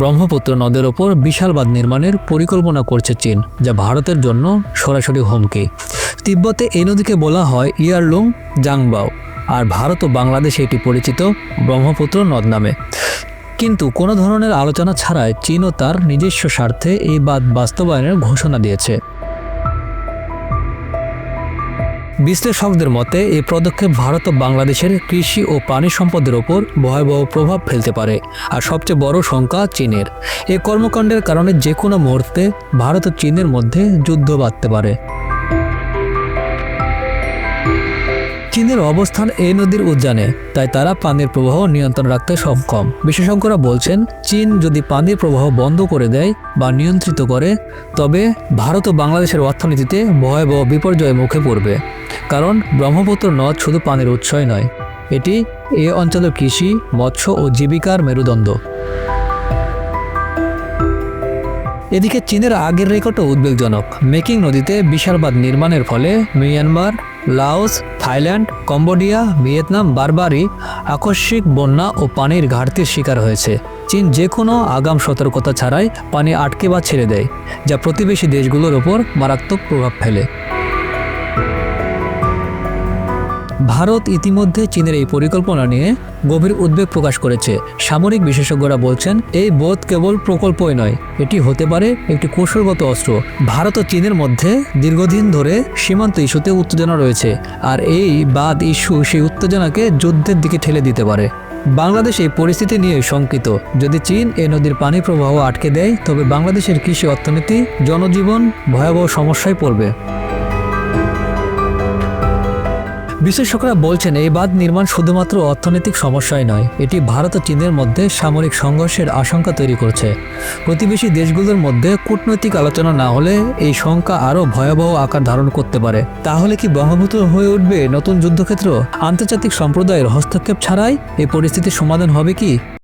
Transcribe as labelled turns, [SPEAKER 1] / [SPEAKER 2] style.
[SPEAKER 1] ব্রহ্মপুত্র নদের ওপর বিশাল বাঁধ নির্মাণের পরিকল্পনা করছে চীন, যা ভারতের জন্য সরাসরি হুমকি। তিব্বতে এই নদীকে বলা হয় ইয়ারলুং জাংবাও, আর ভারত ও বাংলাদেশে এটি পরিচিত ব্রহ্মপুত্র নদ নামে। কিন্তু কোনো ধরনের আলোচনা ছাড়াই চীনও তার নিজস্ব স্বার্থে এই বাদ বাস্তবায়নের ঘোষণা দিয়েছে। বিশ্লেষকদের মতে, এই পদক্ষেপ ভারত ও বাংলাদেশের কৃষি ও পানি সম্পদের ওপর ভয়াবহ প্রভাব ফেলতে পারে, আর সবচেয়ে বড় শঙ্কা চীনের। এই কর্মকাণ্ডের কারণে যে কোনো মুহূর্তে ভারত ও চীনের মধ্যে যুদ্ধ বাঁধতে পারে। চীনের অবস্থান এই নদীর উদ্যানে, তাই তারা পানির প্রবাহ নিয়ন্ত্রণ রাখতে সক্ষম। বিশেষজ্ঞরা বলছেন, চীন যদি পানির প্রবাহ বন্ধ করে দেয় বা নিয়ন্ত্রিত করে, তবে ভারত ও বাংলাদেশের অর্থনীতিতে ভয়াবহ বিপর্যয়ের মুখে পড়বে। কারণ ব্রহ্মপুত্র নদ শুধু পানির উৎসই নয়, এটি এ অঞ্চলের কৃষি, মৎস্য ও জীবিকার মেরুদণ্ড। এদিকে চীনের আগের রেকর্ডও উদ্বেগজনক। মেকিং নদীতে বিশাল বাঁধ নির্মাণের ফলে Myanmar Laos, Thailand, Cambodia, Vietnam বারবারই আকস্মিক বন্যা ও পানির ঘাটতির শিকার হয়েছে। চীন যে কোনো আগাম সতর্কতা ছাড়াই পানি আটকে বা ছেড়ে দেয়, যা প্রতিবেশী দেশগুলোর ওপর মারাত্মক প্রভাব ফেলে। ভারত ইতিমধ্যে চীনের এই পরিকল্পনা নিয়ে গভীর উদ্বেগ প্রকাশ করেছে। সামরিক বিশেষজ্ঞরা বলছেন, এই বোধ কেবল প্রকল্পই নয়, এটি হতে পারে একটি কৌশলগত অস্ত্র। ভারত ও চীনের মধ্যে দীর্ঘদিন ধরে সীমান্ত ইস্যুতে উত্তেজনা রয়েছে, আর এই বাদ ইস্যু সেই উত্তেজনাকে যুদ্ধের দিকে ঠেলে দিতে পারে। বাংলাদেশ এই পরিস্থিতি নিয়ে শঙ্কিত। যদি চীন এই নদীর পানি প্রবাহ আটকে দেয়, তবে বাংলাদেশের কৃষি অর্থনীতি, জনজীবন ভয়াবহ সমস্যায় পড়বে। বিশেষজ্ঞরা বলছেন, এই বাঁধ নির্মাণ শুধুমাত্র অর্থনৈতিক সমস্যাই নয়, এটি ভারত ও চীনের মধ্যে সামরিক সংঘর্ষের আশঙ্কা তৈরি করছে। প্রতিবেশী দেশগুলোর মধ্যে কূটনৈতিক আলোচনা না হলে এই শঙ্কা আরও ভয়াবহ আকার ধারণ করতে পারে। তাহলে কি ব্রহ্মপুত্র হয়ে উঠবে নতুন যুদ্ধক্ষেত্র? আন্তর্জাতিক সম্প্রদায়ের হস্তক্ষেপ ছাড়াই এই পরিস্থিতির সমাধান হবে কি?